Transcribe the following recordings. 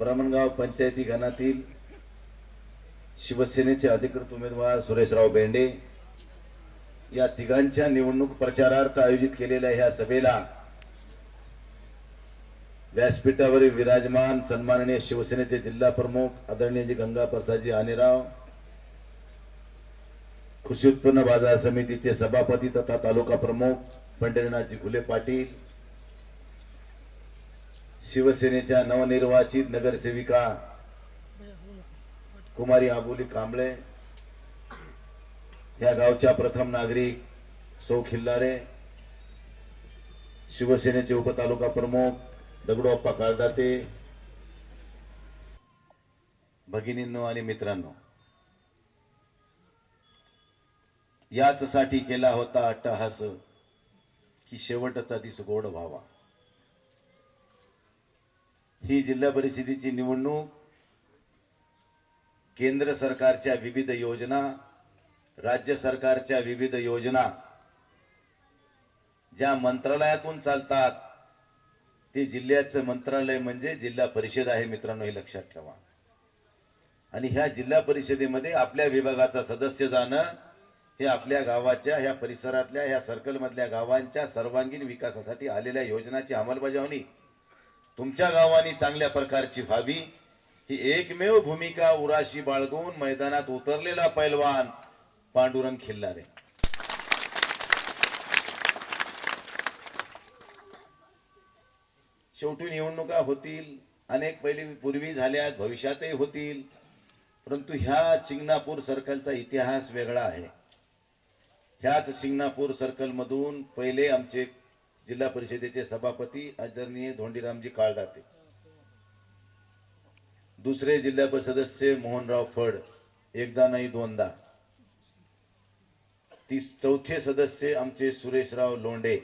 ब्राह्मणगाव पंचायती गणातील शिवसेनेचे अधिकृत उमेदवार सुरेशराव बेंडे या तिघांच्या निवडणूक प्रचारार्थ आयोजित केलेल्या ह्या सभेला व्यासपीठावरील विराजमान सन्माननीय शिवसेनेचे जिल्हा प्रमुख आदरणीयजी गंगा प्रसादजी आनेराव कृषी उत्पन्न बाजार समितीचे सभापती तथा तालुका प्रमुख पंढरीनाथजी घुले पाटील शिवसेनेच्या नवनिर्वाचित नगरसेविका कुमारी आबोली कांबळे या गावच्या प्रथम नागरिक सौ खिल्लारे शिवसेनेचे उपतालुका प्रमुख दगडोप्पा काळदाते भगिनींनो आणि मित्रांनो याच साठी केला होता अट्टहास की शेवटचा दिस गोड व्हावा. ही जिल्हा परिषदेची निवडणूक केंद्र सरकारच्या विविध योजना राज्य सरकारच्या विविध योजना ज्या मंत्रालयातून चालतात ते जिल्ह्याचं मंत्रालय म्हणजे जिल्हा परिषद आहे मित्रांनो हे लक्षात ठेवा. आणि ह्या जिल्हा परिषदेमध्ये आपल्या विभागाचा सदस्य जाणं हे आपल्या गावाच्या ह्या परिसरातल्या ह्या सर्कलमधल्या गावांच्या सर्वांगीण विकासासाठी आलेल्या योजनाची अंमलबजावणी तुमच्या गावाने चांगल्या प्रकारची व्हावी. ही एकमेव भूमिका उराशी बाळगून मैदानात उतरलेला पैलवान पांडुरंग खिल्लारे. शेवटी निवडणुका होतील. अनेक पहिले पूर्वी झाल्या भविष्यातही होतील. परंतु ह्या चिंगणापूर सर्कलचा इतिहास वेगळा आहे. ह्याच सिंगणापूर सर्कलमधून पहिले आमचे जिल्हा परिषदेचे सभापती आदरणीय धोंडीरामजी काळदाते. दुसरे जिल्हा परिषद सदस्य मोहनराव फड एकदा नाही दोनदा. तीस चौथे सदस्य आमचे सुरेशराव लोंडे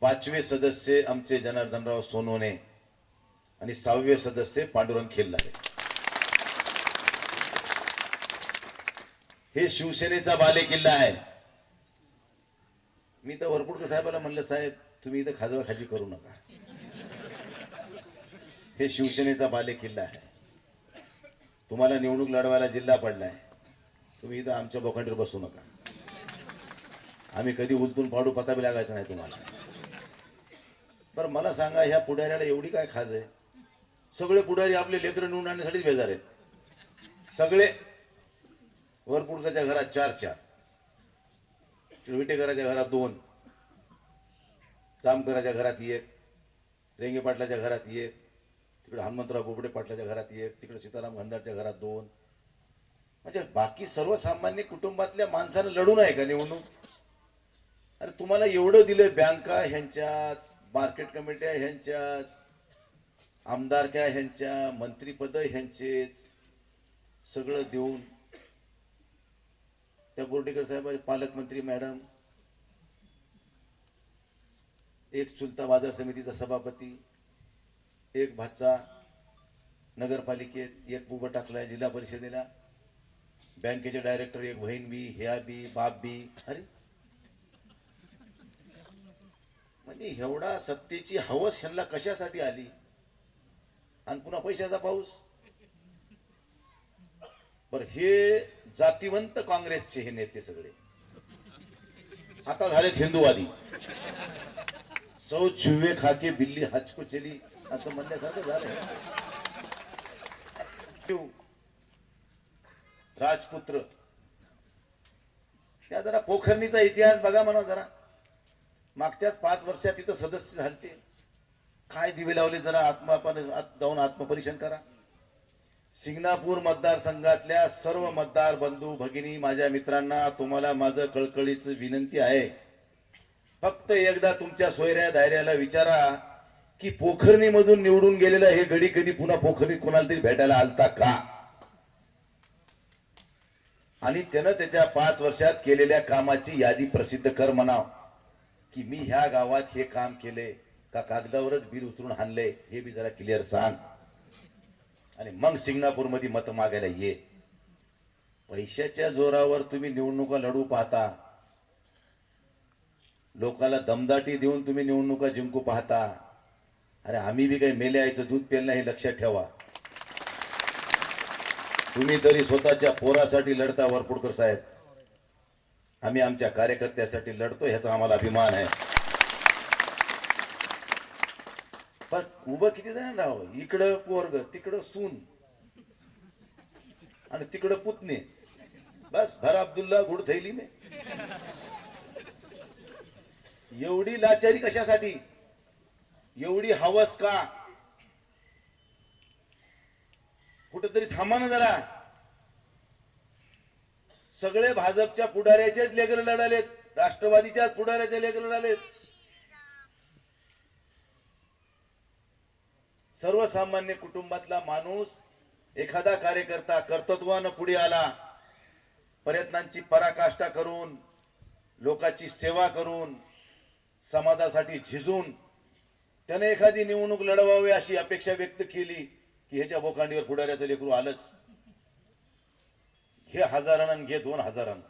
पाचवे सदस्य आमचे जनार्दनराव सोनोने. आणि सहावे सदस्य पांडुरंग खेल्लारे. हे शिवसेनेचा बालेकिल्ला आहे. मी तर वरपुडकर साहेबाला म्हणलं साहेब तुम्ही इथं खाजवाखाजी करू नका. हे शिवसेनेचा बाले किल्ला आहे. तुम्हाला निवडणूक लढवायला जिल्हा पडला आहे तुम्ही इथं आमच्या बोखंडीवर बसू नका. आम्ही कधी उलतून पाडू पता बी लागायचा नाही तुम्हाला. बरं मला सांगा ह्या पुढाऱ्याला एवढी काय खाज आहे? सगळे पुढारी आपले लेकरं निवडून आणण्यासाठीच बेजार आहेत. सगळे वरपुडकाच्या घरात चार चार विटेकराच्या घरात दोन. जामकराच्या घरात एक. रेंगे पाटलाच्या घरात एक. तिकडे हनुमंतराव बोबडे पाटलाच्या घरात एक. तिकडे सीताराम गंधारच्या घरात दोन. म्हणजे बाकी सर्वसामान्य कुटुंबातल्या माणसानं लढू नये का निवडणूक? अरे तुम्हाला एवढं दिलं बँका ह्यांच्याच मार्केट कमिट्या ह्यांच्याच आमदारक्या ह्यांच्या मंत्रीपद ह्यांचेच सगळं देऊन त्या बोर्डेकर साहेब पालकमंत्री मॅडम एक चुलता बाजार समितीचा सभापती एक भाचा नगरपालिकेत एक उभं टाकलाय जिल्हा परिषदेला बँकेचे डायरेक्टर एक बहीण बी ह्या बी बाप बी अरे. म्हणजे एवढा सत्तेची हवस ह्यांना कशासाठी आली? आणि पुन्हा पैशाचा पाऊस? बरं हे जातीवंत काँग्रेसचे हे नेते सगळे. आता झालेत हिंदूवादी. सौ चुवे खाके बिल्ली हचको चेली असं म्हणण्यासारखं झालं राजपुत्र. त्या जरा पोखरणीचा इतिहास बघा म्हणा जरा. मागच्याच पाच वर्षात तिथं सदस्य झालते. काय दिवे लावले जरा आत्मा आत- जाऊन आत्मपरीक्षण करा. सिंगणापूर मतदारसंघातल्या सर्व मतदार बंधू भगिनी माझ्या मित्रांना तुम्हाला माझं कळकळीच विनंती आहे. फक्त एकदा तुमच्या सोयऱ्या धायऱ्याला विचारा की पोखरणीमधून निवडून गेलेला हे गडी कधी पुन्हा पोखरणीत कोणाला तरी भेटायला आलता का? आणि त्यानं त्याच्या पाच वर्षात केलेल्या कामाची यादी प्रसिद्ध कर म्हणाव. की मी ह्या गावात हे काम केले का कागदावरच बीर उचलून हाणले हे बी जरा क्लिअर सांग. आणि मग सिंगणापूरमध्ये मत मागायला ये. पैशाच्या जोरावर तुम्ही निवडणुका लढू पाहता. लोकाला दमदाटी देऊन तुम्ही निवडणुका जिंकू पाहता. अरे आम्ही बी काही मेले आयचं दूध पेल नाही लक्षात ठेवा. तुम्ही तरी स्वतःच्या पोरासाठी लढता वरपुडकर साहेब. आम्ही आमच्या कार्यकर्त्यासाठी लढतो ह्याचा आम्हाला अभिमान आहे. पण उभं किती जण राहावं हो? इकडं पोरग तिकडं सून. आणि तिकडं पुतणे. बस भर अब्दुल्ला गुड थैली मे. एवढी लाचारी कशासाठी? एवढी हवस का? कुठेतरी थांबा ना जरा. सगळे भाजपच्या पुढाऱ्याचेच लेकर लढालेत. राष्ट्रवादीच्याच पुढाऱ्याचे लेकर लढालेत. सर्वसामान्य कुटुंबातला माणूस एखादा कार्यकर्ता कर्तृत्वानं पुढे आला प्रयत्नांची पराकाष्ठा करून लोकांची सेवा करून समाजासाठी झिजून त्याने एखादी निवडणूक लढवावी अशी अपेक्षा व्यक्त केली की ह्याच्या बोकांडीवर पुढाऱ्याचं लेकरू आलंच. घे हजारानं घे दोन हजारानं.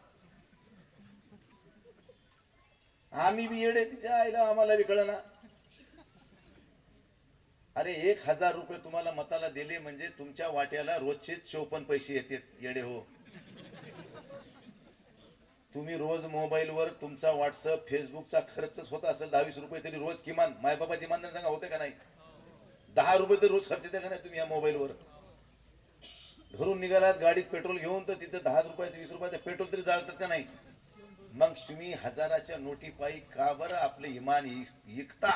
आम्ही बी येडे तिच्या आईला आम्हाला बी कळना. अरे एक हजार रुपये तुम्हाला मताला दिले म्हणजे तुमच्या वाट्याला रोजचे चोपन्न पैसे येतात येडे हो. तुम्ही रोज मोबाईलवर तुमचा व्हॉट्सअप फेसबुकचा खर्च होत असेल दहावीस रुपये तरी रोज किमान. मायबापाची मानधन सांगा होते का नाही? दहा रुपये तरी रोज खर्च येते का नाही तुम्ही या मोबाईलवर. घरून निघालात गाडीत पेट्रोल घेऊन तर तिथं दहा रुपयाचं वीस रुपयाचं पेट्रोल तरी जाळतात का नाही? मग तुम्ही हजाराच्या नोटी पायी का बरं आपले इमान इकता?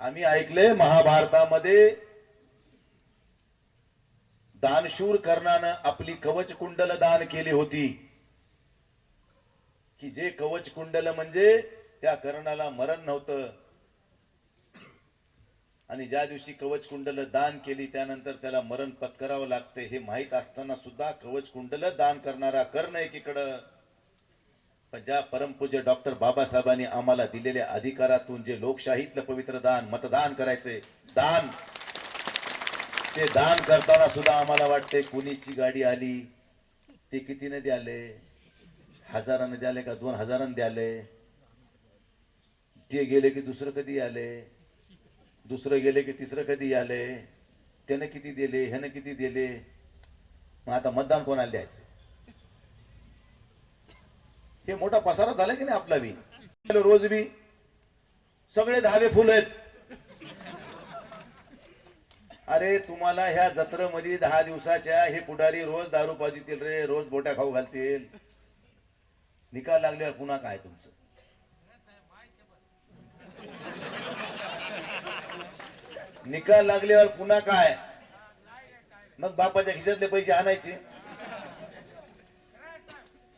आम्ही ऐकले महाभारतामध्ये दानशूर कर्णानं आपली कवच कुंडल दान केली होती. की जे कवच कुंडल म्हणजे त्या कर्णाला मरण नव्हतं. आणि ज्या दिवशी कवच कुंडल दान केली त्यानंतर त्याला मरण पत्करावं लागते हे माहीत असताना सुद्धा कवच कुंडल दान करणारा कर्ण एकीकडं ज्या परमपूज्य डॉक्टर बाबासाहेबांनी आम्हाला दिलेल्या अधिकारातून जे लोकशाहीतलं पवित्र दान मतदान करायचे दान ते दान करताना सुद्धा आम्हाला वाटते कुणीची गाडी आली ते कितीने द्याले? हजाराने द्याले का दोन हजाराने द्याले? ते गेले की दुसरं कधी आले? दुसरं गेले की तिसरं कधी आले? त्यानं किती दिले? ह्यानं किती दिले? मग आता मतदान कोणाला द्यायचं? हे मोठा पसारा झाला की नाही आपला बी? रोज बी. सगळे दहावे फुल आहेत. अरे तुम्हाला ह्या जत्रेमध्ये दहा दिवसाच्या हे पुढारी रोज दारू पाजतील रे रोज बोट्या खाऊ घालतील. निकाल लागल्यावर पुन्हा काय तुमचं? निकाल लागल्यावर पुन्हा काय? मग बापाच्या खिशातले पैसे आणायचे.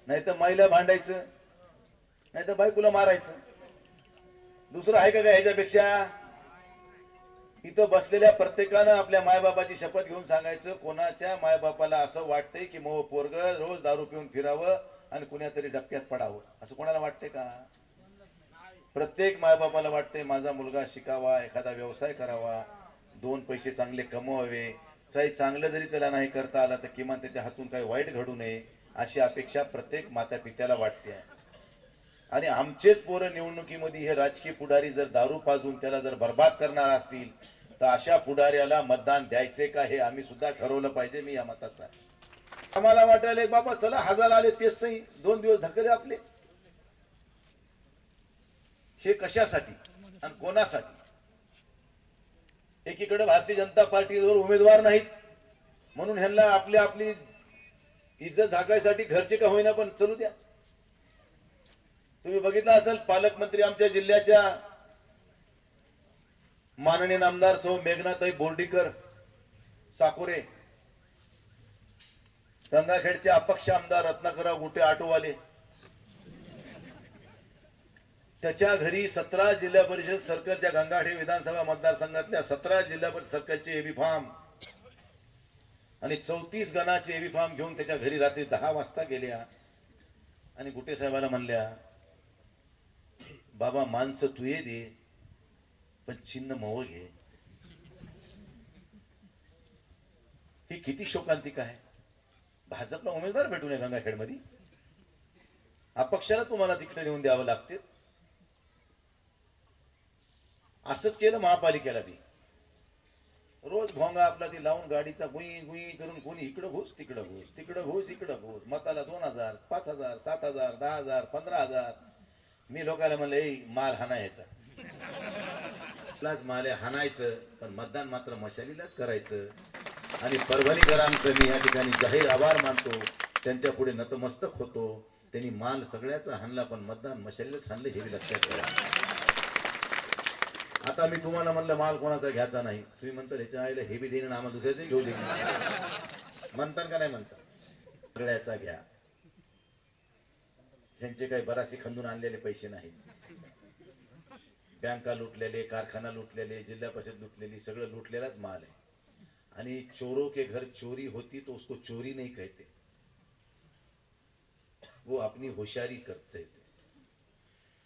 नाही तर माईला भांडायचं नाही तर बायकोला मारायचं. दुसरं आहे का काय ह्याच्यापेक्षा? इथं बसलेल्या प्रत्येकानं आपल्या मायबापाची शपथ घेऊन सांगायचं कोणाच्या मायबापाला असं वाटतंय की मग पोरग रोज दारू पिऊन फिरावं आणि कुण्यातरी डबक्यात पडावं. असं कोणाला वाटतंय का? प्रत्येक मायबापाला वाटतंय माझा मुलगा शिकावा एखादा व्यवसाय करावा दोन पैसे चांगले कमवावे. काही चांगलं जरी त्याला नाही करता आलं तर किमान त्याच्या हातून काही वाईट घडू नये. अशी अपेक्षा प्रत्येक माता पित्याला वाटते. आणि आमचेच पोरं निवडणुकीमध्ये हे राजकीय पुढारी जर दारू पाजून त्याला जर बर्बाद करणार असतील तर अशा पुढाऱ्याला मतदान द्यायचे का हे आम्ही सुद्धा ठरवलं पाहिजे मी या मताचा आहे. आम्हाला वाटायला बाबा चला हजार आले तेच सही. दोन दिवस धकले आपले. हे कशासाठी आणि कोणासाठी? एकीकडे भारतीय जनता पार्टीवर उमेदवार नाहीत. म्हणून ह्यांना आपली आपली इज्जत झाकायसाठी घरचे का होईना पण चलू द्या. तुम्ही बघितलं असाल पालकमंत्री आमच्या जिल्ह्याच्या माननीय नामदार सौ मेघनाताई बोर्डीकर साकोरे गंगाखेडचे अपक्ष आमदार रत्नाकरराव गुटे आटोवाले त्याच्या घरी सतरा जिल्हा परिषद सर्कलच्या गंगाखेड विधानसभा मतदारसंघातल्या सतरा जिल्हा परिषद सर्कलचे एबी फार्म आणि चौतीस गणाचे एवी फॉर्म घेऊन त्याच्या घरी रात्री दहा वाजता गेल्या. आणि गुटे साहेबाला म्हणल्या बाबा माणसं तू ये दे पण चिन्ह मव घे. ही किती शोकांतिका आहे. भाजपला उमेदवार भेटू नये गंगाखेडमध्ये. अपक्षाला तुम्हाला तिकडे नेऊन द्यावं लागते असंच केलं महापालिकेला बी. रोज भोंगा आपला ती लावून गाडीचा गुई गुई करून कोणी इकडं घुस तिकडं घुस तिकडं घुस इकडं घुस. मताला दोन हजार पाच हजार सात हजार दहा हजार पंधरा हजार. मी लोकांना म्हणलं ए माल हाणायचा. आपलाच माल आहे हाणायचं पण मतदान मात्र मशालीलाच करायचं. आणि परभणीकरांचं मी या ठिकाणी जाहीर आभार मानतो. त्यांच्या पुढे नतमस्तक होतो. त्यांनी माल सगळ्याचा हाणला पण मतदान मशालीलाच हाणलं हे लक्षात ठेवा. आता मी तुम्हाला म्हणलं माल कोणाचा घ्यायचा नाही. तुम्ही म्हणता ह्याच्या आईला हे बी देईन आम्हाला दुसऱ्याचे घेऊ देईन म्हणता का नाही म्हणता सगळ्याचा घ्या. त्यांचे काही बराचसे खंदून आणलेले पैसे नाहीत. बँका लुटलेले कारखाना लुटलेले जिल्हा परिषद लुटलेली सगळं लुटलेलाच माल आहे. आणि चोरों के घर चोरी होती तो उसको चोरी नहीं कहते. वो अपनी होशारी करते.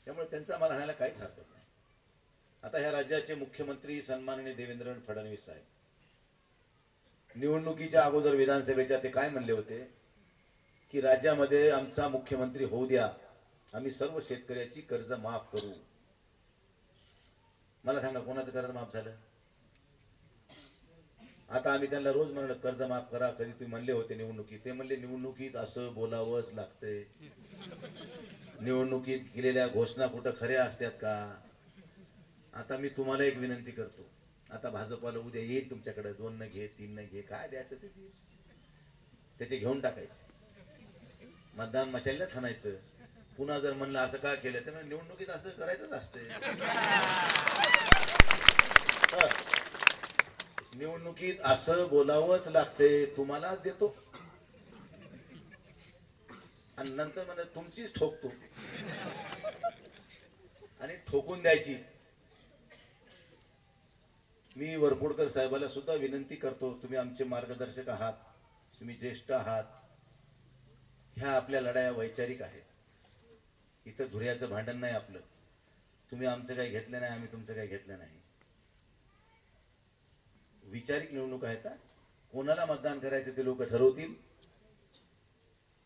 त्यामुळे त्यांचा माल आणायला काहीच हरकत नाही. आता ह्या राज्याचे मुख्यमंत्री सन्माननीय देवेंद्र फडणवीस साहेब. निवडणुकीच्या अगोदर विधानसभेच्या ते काय म्हणले होते? की राज्यामध्ये आमचा मुख्यमंत्री होऊ द्या. आम्ही सर्व शेतकऱ्याची कर्ज माफ करू. मला सांगा कोणाचं कर्ज माफ झालं? आता आम्ही त्यांना रोज म्हणलं कर्ज माफ करा. कधी तुम्ही म्हणले होते निवडणुकीत. ते म्हणले निवडणुकीत असं बोलावंच लागतंय. निवडणुकीत केलेल्या घोषणा कुठं खऱ्या असतात का? आता मी तुम्हाला एक विनंती करतो. आता भाजपाला उद्या येईल तुमच्याकडे दोन न घे तीन न घे काय द्यायचं ते त्याचे घेऊन टाकायचे. मतदान मशालीलाच हाणायचं पुन्हा जर म्हणलं असं का केलं तर निवडणुकीत असं करायचंच असतंय निवडणुकीत असं बोलावंच लागते तुम्हालाच देतो. आणि नंतर म्हणजे तुमचीच ठोकतो. आणि ठोकून द्यायची. मी वरपुडकर साहेबाला सुद्धा विनंती करतो तुम्ही आमचे मार्गदर्शक आहात तुम्ही ज्येष्ठ आहात. ह्या आपल्या लढाया वैचारिक आहेत. इथं धुऱ्याचं भांडण नाही आपलं. तुम्ही आमचं काही घेतलं नाही आम्ही तुमचं काही घेतलं नाही. विचारिक निवडणूक आहेत का कोणाला मतदान करायचं ते लोक ठरवतील.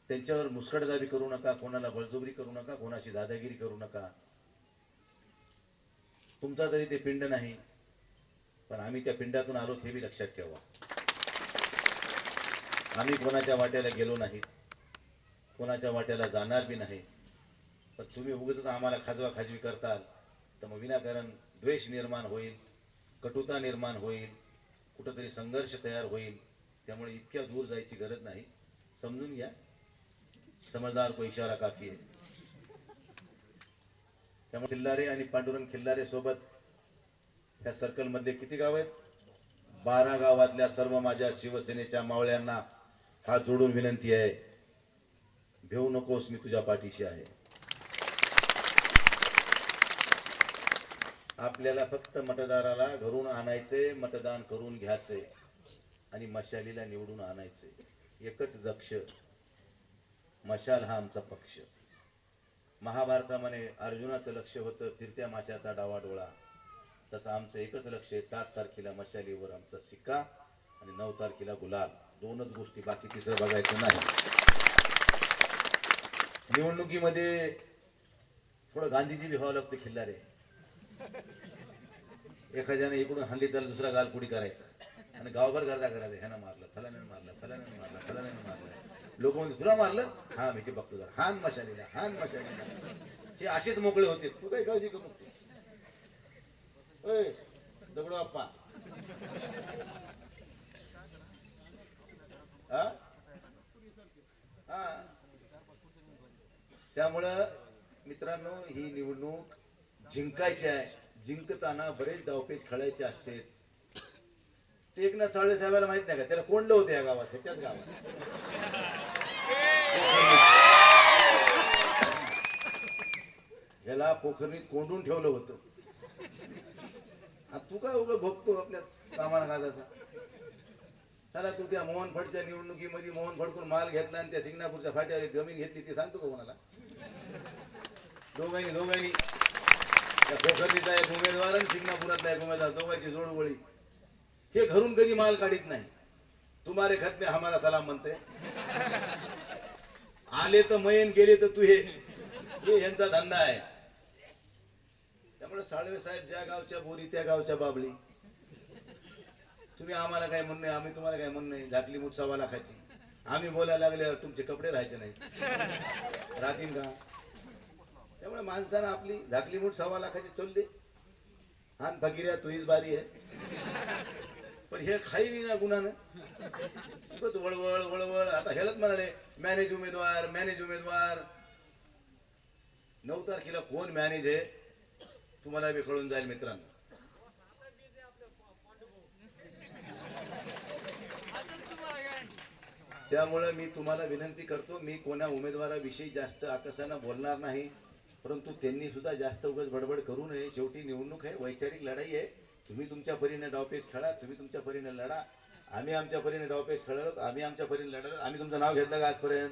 त्यांच्यावर मुस्कटदाबी करू नका कोणाला बळजोबरी करू नका कोणाशी दादागिरी करू नका. तुमचा तरी ते पिंड नाही. पण आम्ही त्या पिंडातून आलोच हे बी लक्षात ठेवा. आम्ही कोणाच्या वाट्याला गेलो नाहीत कोणाच्या वाट्याला जाणार बी नाही. पण तुम्ही उगाच आम्हाला खाजवा खाजवी करताल तर मग विनाकारण द्वेष निर्माण होईल कटुता निर्माण होईल कुठंतरी संघर्ष तयार होईल. त्यामुळे इतक्या दूर जायची गरज नाही. समजून घ्या. समजदार को इशारा काफी आहे. त्यामुळे खिल्लारे आणि पांडुरंग खिल्लारे सोबत त्या सर्कलमधले किती गाव आहेत? बारा गावातल्या सर्व माझ्या शिवसेनेच्या मावळ्यांना हा जोडून विनंती आहे. घेऊ नकोस मी तुझ्या पाठीशी आहे. आपल्याला फक्त मतदाराला घरून आणायचे मतदान करून घ्यायचे आणि मशालीला निवडून आणायचे. एकच दक्ष मशाल हा आमचा पक्ष. महाभारतामध्ये अर्जुनाचं लक्ष होतं फिरत्या माशाचा डावाडोळा तसं आमचं एकच लक्ष आहे सात तारखेला मशालीवर आमचा शिक्का आणि नऊ तारखेला गुलाल. दोनच गोष्टी बाकी तिसरं बघायचं नाही. निवडणुकीमध्ये थोडं गांधीजी बी व्हावं लागतं खिल्लारे. एखाद्याने इकडून हल्ली त्याला दुसरा गाल गालपुडी करायचा. आणि गावभर गर्दा करायचा ह्यानं मारलं फलाने मारलं फलाने मारलं फलाण्यानं मारलं. लोक म्हणजे तुला मारलं? हा मी ते बघतो हान मशालीला हान मशालीला. हे असेच मोकळे होते. तू काही काळजी करू दगडू अप्पा हा? त्यामुळं मित्रांनो ही निवडणूक जिंकायची आहे. जिंकताना बरेच डावपेच खेळायचे असते. ते एकनाथ सावळे साहेबाला माहीत नाही का? त्याला कोंडलं होतं या गावात ह्याच्याच गावात. ह्याला पोखरणीत कोंडून ठेवलं होतं. तू काय उभं बघतो आपल्या कामाला काजाचा. चला तू त्या मोहन फडच्या निवडणुकीमध्ये मोहन फडकून माल घेतला आणि त्या सिंगणापूरच्या फाट्यावर जमीन घेतली ते सांगतो का कोणाला? दोघांनी दोघांनी. त्या पोखरणीचा एक उमेदवार आणि सिंगणापुरातला एक उमेदवार दोघांची जोडगोळी हे घरून कधी माल काढीत नाही. तुम्हारे खत में हमारा सलाम म्हणते. आले तर मयन गेले तर तू हे हे यांचा धंदा आहे. आपलं साळवे साहेब ज्या गावच्या बोरी त्या गावच्या बाबळी. तुम्ही आम्हाला काय म्हणणं आम्ही तुम्हाला काय म्हणणं नाही. झाकली मुठ सव्वा लाखाची. आम्ही बोलायला लागल्यावर तुमचे कपडे राहायचे नाहीत. राहतील का? त्यामुळे माणसानं आपली झाकली मुठ सव्वा लाखाची चलली. हान फकीऱ्या तुझीच बारी आहे. पण हे खाई ना गुन्हानं उगाच वळवळ वळवळ. आता ह्यालाच म्हणाले मॅनेज उमेदवार मॅनेज उमेदवार. नऊ तारखेला कोण मॅनेज आहे? तुम्हाला बी कळून जाईल मित्रांनो. त्यामुळे मी तुम्हाला विनंती करतो मी कोणा उमेदवाराविषयी जास्त आकसानं बोलणार नाही परंतु त्यांनी सुद्धा जास्त उगाच बडबड करू नये. शेवटी निवडणूक आहे वैचारिक लढाई आहे. तुम्ही तुमच्या परीने डावपेच खेळा तुम्ही तुमच्या परीने लढा. आम्ही आमच्या परीने डावपेच खेळलो आम्ही आमच्या परीने लढलो आम्ही तुमचं नाव घेतलं का आजपर्यंत?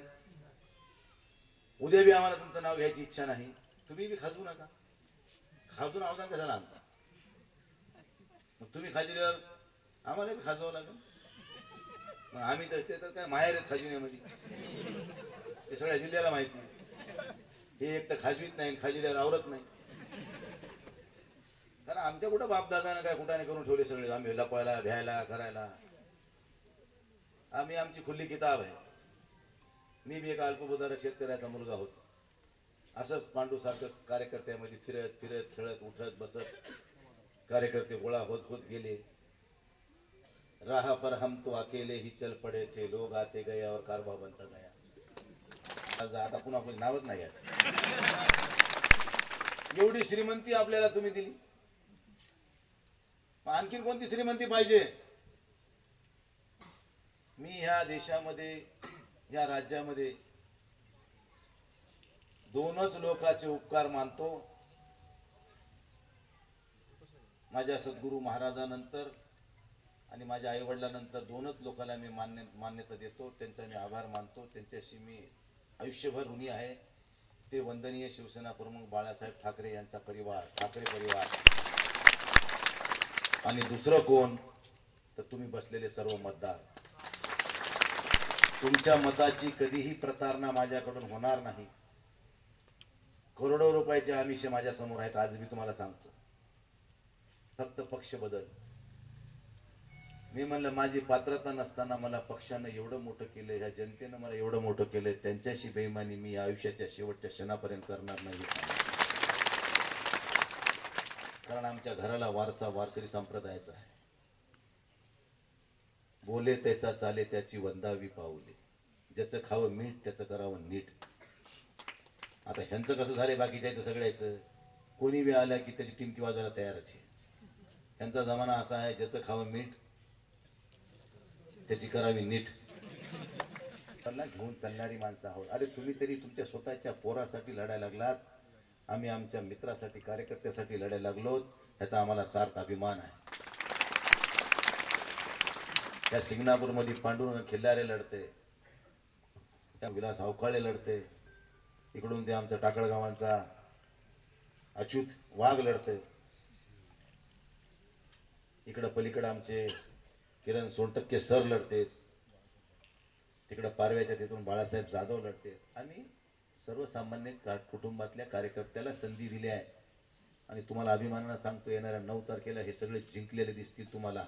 उद्या बी आम्हाला तुमचं नाव घ्यायची इच्छा नाही. तुम्ही बी खाजू नका. खाजून अवधान कशाला आणता. मग तुम्ही खाजल्यावर आम्हाला बी खाजवावं लागेल. मग आम्ही तर ते तर काय माहेर आहेत खाजुण्यामध्ये ते सगळ्या जिल्ह्याला माहिती हे एक तर खाजवीत नाही खाजिल्यावर आवरत नाही. कारण आमच्या कुठं बापदादानं काय कुठाने करून ठेवले सगळे? आम्ही लपवायला भ्यायला करायला. आम्ही आमची खुल्ली किताब आहे. मी बी एक अल्पभूधारक शेतकऱ्याचा मुलगा होतो. असंच पांडू सारखं कार्यकर्त्यामध्ये फिरत फिरत खेळत उठत बसत. कार्यकर्ते गोळा होत होत गेले. राहा पर हम तो अकेले ही चल पडे थे. लोग आते गया और कारवा बनता गया. आज आता पुन्हा कोणी नावच नाही घ्यायचं एवढी श्रीमंती आपल्याला तुम्ही दिली. आणखीन कोणती श्रीमंती पाहिजे? मी ह्या देशामध्ये या राज्यामध्ये दोनच लोकाचे उपकार मानतो. माझ्या सद्गुरू महाराजानंतर आणि माझ्या आईवडिलांनंतर दोनच लोकांना मी मान्य मान्यता देतो. त्यांचा मी आभार मानतो. त्यांच्याशी मी आयुष्यभर ऋणी आहे. ते वंदनीय शिवसेना प्रमुख बाळासाहेब ठाकरे यांचा परिवार ठाकरे परिवार. आणि दुसरं कोण? तर तुम्ही बसलेले सर्व मतदार. तुमच्या मताची कधीही प्रतारणा माझ्याकडून होणार नाही. करोडो रुपयाचे आमिष माझ्यासमोर आहेत आज मी तुम्हाला सांगतो. फक्त पक्ष बदल. मी म्हणलं माझी पात्रता नसताना मला पक्षानं एवढं मोठं केलं ह्या जनतेनं मला एवढं मोठं केलं त्यांच्याशी बेईमानी मी आयुष्याच्या शेवटच्या क्षणापर्यंत करणार नाही कारण आमच्या घराला वारसा वारकरी संप्रदायाचा आहे. बोले तैसा चाले त्याची वंदावी पाऊले. ज्याचं खावं मीठ त्याचं करावं नीट. आता ह्यांचं कसं झालंय बाकीच्या सगळ्याचं? कोणी बी आल्या की त्याची टिमकी वाजवायला तयारच आहे. ह्यांचा जमाना असा आहे ज्याचं खावं मीठ त्याची करावी नीट. त्यांना घेऊन चालणारी माणसं आहोत. अरे तुम्ही तरी तुमच्या स्वतःच्या पोरासाठी लढायला लागलात. आम्ही आमच्या मित्रासाठी कार्यकर्त्यासाठी लढायला लागलो. ह्याचा आम्हाला सार्थ अभिमान आहे. त्या सिंगणापूरमध्ये पांडुरंग खिल्लारे लढते. त्या विलास अवकाळे लढते. इकडून ते आमचा टाकळगावांचा अच्युत वाघ लढते इकडं पलीकडं आमचे किरण सोनटक्के सर लढतेत तिकडं पारव्याच्या तिथून बाळासाहेब जाधव लढते. आम्ही सर्वसामान्य का कुटुंबातल्या कार्यकर्त्याला संधी दिली आहे. आणि तुम्हाला अभिमानानं सांगतो येणाऱ्या नऊ तारखेला हे सगळे जिंकलेले दिसतील तुम्हाला.